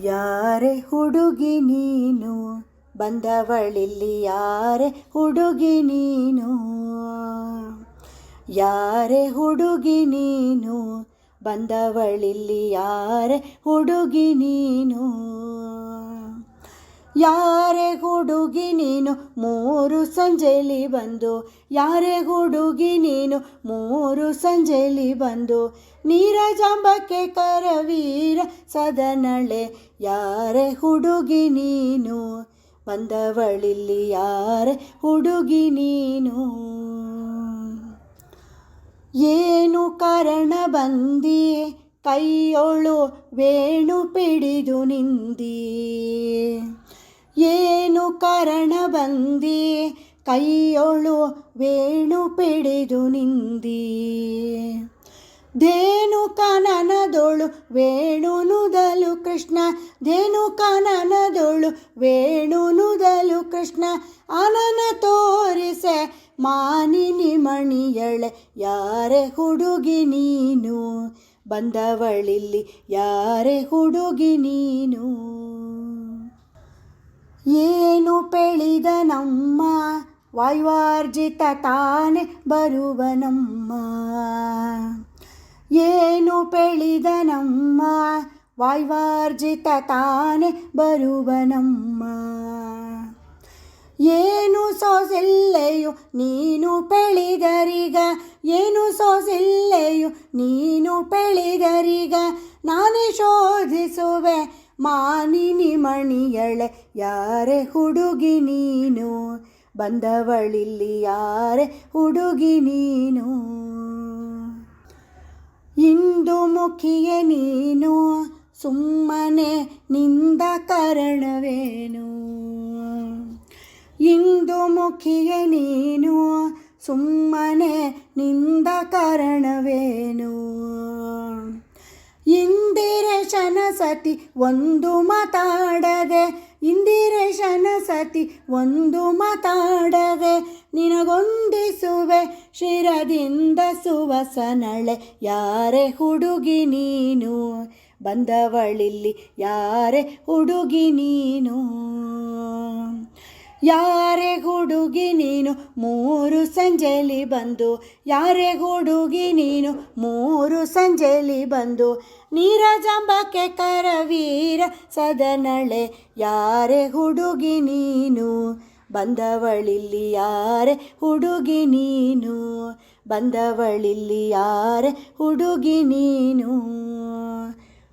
ಯಾರೆ ಹುಡುಗಿ ನೀನು? ಬಂದವಳಿಲ್ಲಿ ಯಾರೆ ಹುಡುಗಿ ನೀನು? ಯಾರೆ ಹುಡುಗಿ ನೀನು? ಬಂದವಳಿಲ್ಲಿ ಯಾರೆ ಹುಡುಗಿ ನೀನು? ಯಾರೆ ಹುಡುಗಿ ನೀನು? ಮೂರು ಸಂಜೆಲಿ ಬಂದು. ಯಾರೆ ಹುಡುಗಿ ನೀನು? ಮೂರು ಸಂಜೆಲಿ ಬಂದು. ನೀರಜಾಂಬಕ್ಕೆ ಕರವೀರ ಸದನಳೆ. ಯಾರೆ ಹುಡುಗಿ ನೀನು? ಬಂದವಳಿಲ್ಲಿ ಯಾರೆ ಹುಡುಗಿ ನೀನು? ಏನು ಕಾರಣ ಬಂದಿ ಕೈಯೊಳು ವೇಣು ಪಿಡಿದು ನಿಂದಿ ಏನು ಕಾರಣ ಬಂದಿ? ಕೈಯೊಳು ವೇಣು ಪಿಡಿದು ನಿಂದಿ. ಧೇನು ಕನನದೊಳು ವೇಣು ನುದಲು ಕೃಷ್ಣ. ಧೇನು ಕನನದೊಳು ವೇಣು ನುದಲು ಕೃಷ್ಣ. ಅನನ ತೋರಿಸೆ ಮಾನಿನಿ ಮಣಿಯಳೆ, ಯಾರೆ ಹುಡುಗಿ ನೀನು? ಬಂದವಳಿಲ್ಲಿ ಯಾರೆ ಹುಡುಗಿ ನೀನು? ಏನು ಪೆಳಿದ ನಮ್ಮ ವಾಯುವಾರ್ಜಿತ ತಾನೆ ಬರುವನಮ್ಮ ಏನು ಪೆಳಿದ ನಮ್ಮ ವಾಯುವಾರ್ಜಿತ ತಾನೆ ಬರುವನಮ್ಮ ಏನು ಸೋಸಿಲ್ಲೆಯು ನೀನು ಪೆಳಿದರಿಗ ಏನು ಸೋಸಿಲ್ಲೆಯು ನೀನು ಪೆಳಿದರಿಗ ನಾನೇ ಶೋಧಿಸುವೆ ಮಾನಿನಿ ಮಣಿಯಳೆ, ಯಾರೆ ಹುಡುಗಿ ನೀನು? ಬಂದವಳಿಲ್ಲಿ ಯಾರೆ ಹುಡುಗಿ ನೀನು? ಇಂದು ಮುಖಿಯೇ ನೀನು, ಸುಮ್ಮನೆ ನಿಂದ ಕಾರಣವೇನು? ಇಂದು ಮುಖಿಯೇ ನೀನು, ಸುಮ್ಮನೆ ನಿಂದ ಕಾರಣವೇನು ಇಂದಿರೇಶನ ಸತಿ ಒಂದು ಮಾತಾಡದೆ, ಇಂದಿರೇಶನ ಸತಿ ಒಂದು ಮಾತಾಡದೆ, ನಿನಗೊಂದಿಸುವೆ ಶಿರದಿಂದ ಸುವಸನಳೆ, ಯಾರೆ ಹುಡುಗಿ ನೀನು? ಬಂದವಳಿಲ್ಲಿ ಯಾರೆ ಹುಡುಗಿ ನೀನು? ಯಾರೆ ಹುಡುಗಿ ನೀನು? ಮೂರು ಸಂಜೆಲಿ ಬಂದು. ಯಾರೆ ಹುಡುಗಿ ನೀನು? ಮೂರು ಸಂಜೆಲಿ ಬಂದು. ನೀರಜಾಂಬಕ್ಕೆ ಕರವೀರ ಸದನಳೆ. ಯಾರೆ ಹುಡುಗಿ ನೀನು? ಬಂದವಳಿಲ್ಲಿ ಯಾರೆ ಹುಡುಗಿ ನೀನು? ಬಂದವಳಿಲ್ಲಿ ಯಾರೆ ಹುಡುಗಿ ನೀನು?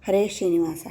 ಹರೇ ಶ್ರೀನಿವಾಸ.